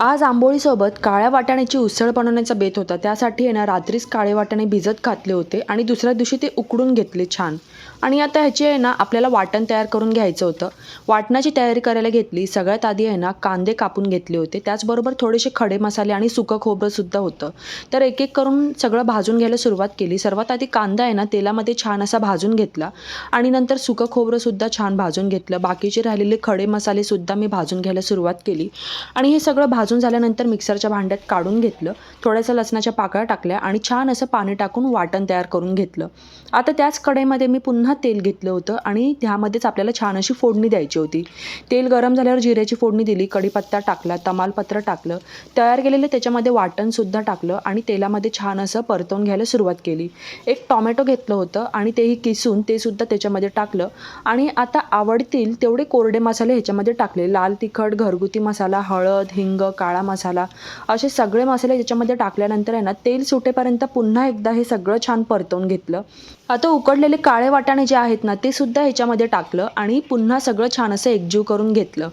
आज आंबोळीसोबत काळ्या वाटाण्याची उसळ बनवण्याचा बेत होता. त्यासाठी आहे ना रात्रीच काळे वाटाणे भिजत घातले होते आणि दुसऱ्या दिवशी ते उकडून घेतले छान. आणि आता ह्याची आहे ना आपल्याला वाटण तयार करून घ्यायचं होतं. वाटणाची तयारी करायला घेतली. सगळ्यात आधी आहे ना कांदे कापून घेतले होते. त्याचबरोबर थोडेसे खडे मसाले आणि सुकं खोबरंसुद्धा होतं. तर एक एक करून सगळं भाजून घ्यायला सुरुवात केली. सर्वात आधी कांदा आहे ना तेलामध्ये छान असा भाजून घेतला. आणि नंतर सुकं खोबरंसुद्धा छान भाजून घेतलं. बाकीचे राहिलेले खडे मसालेसुद्धा मी भाजून घ्यायला सुरुवात केली. आणि हे सगळं भाजून झाल्यानंतर मिक्सरच्या भांड्यात काढून घेतलं. थोड्याशा लसणाच्या पाकळ्या टाकल्या आणि छान असं पाणी टाकून वाटण तयार करून घेतलं. आता त्याच कढईमध्ये मी पुन्हा तेल घेतलं होतं आणि त्यामध्येच आपल्याला छान अशी फोडणी द्यायची होती. तेल गरम झाल्यावर जिऱ्याची फोडणी दिली कढीपत्ता टाकला तमालपत्र टाकलं तयार केलेलं त्याच्यामध्ये वाटणसुद्धा टाकलं आणि तेलामध्ये छान असं परतवून घ्यायला सुरुवात केली. एक टॉमॅटो घेतलं होतं आणि तेही किसून ते सुद्धा त्याच्यामध्ये टाकलं आणि आता आवडतील तेवढे कोरडे मसाले ह्याच्यामध्ये टाकले. लाल तिखट घरगुती मसाला हळद हिंग काळा मसाला असे सगळे मसाले त्याच्यामध्ये टाकल्यानंतर आहे ना तेल सुटेपर्यंत पुन्हा एकदा हे सगळं छान परतवून घेतलं. आता उकडलेले काळे वाटाणे जे आहेत ना ते सुद्धा ह्याच्यामध्ये टाकलं आणि पुन्हा सगळं छान असं एकजीव करून घेतलं.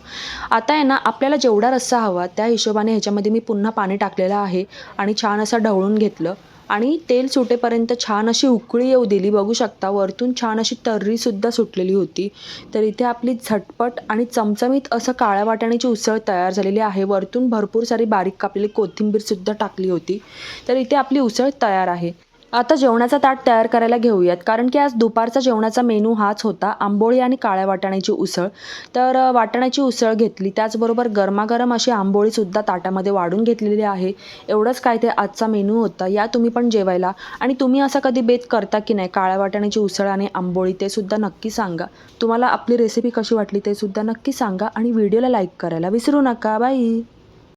आता आहे ना आपल्याला जेवढा रस्सा हवा त्या हिशोबाने ह्याच्यामध्ये मी पुन्हा पाणी टाकलेलं आहे आणि छान असं ढवळून घेतलं. आणि तेल सुटेपर्यंत छान अशी उकळी येऊ दिली. बघू शकता वरतून छान अशी तर्रीसुद्धा सुटलेली होती. तर इथे आपली झटपट आणि चमचमीत असं काळ्या वाटाण्याची उसळ तयार झालेली आहे. वरतून भरपूर सारी बारीक कापलेली कोथिंबीरसुद्धा टाकली होती. तर इथे आपली उसळ तयार आहे. आता जेवणाचा ताट तयार करायला घेऊयात. कारण की आज दुपारचा जेवणाचा मेनू हाच होता आंबोळी आणि काळ्या वाटाण्याची उसळ. तर वाटाण्याची उसळ घेतली. त्याचबरोबर गरमागरम अशी आंबोळीसुद्धा ताटामध्ये वाढून घेतलेली आहे. एवढंच काय ते आजचा मेनू होता. या तुम्ही पण जेवायला. आणि तुम्ही असा कधी बेत करता की नाही काळ्या वाटाण्याची उसळ आणि आंबोळी ते सुद्धा नक्की सांगा. तुम्हाला आपली रेसिपी कशी वाटली ते सुद्धा नक्की सांगा आणि व्हिडिओला लाईक करायला विसरू नका. बाई!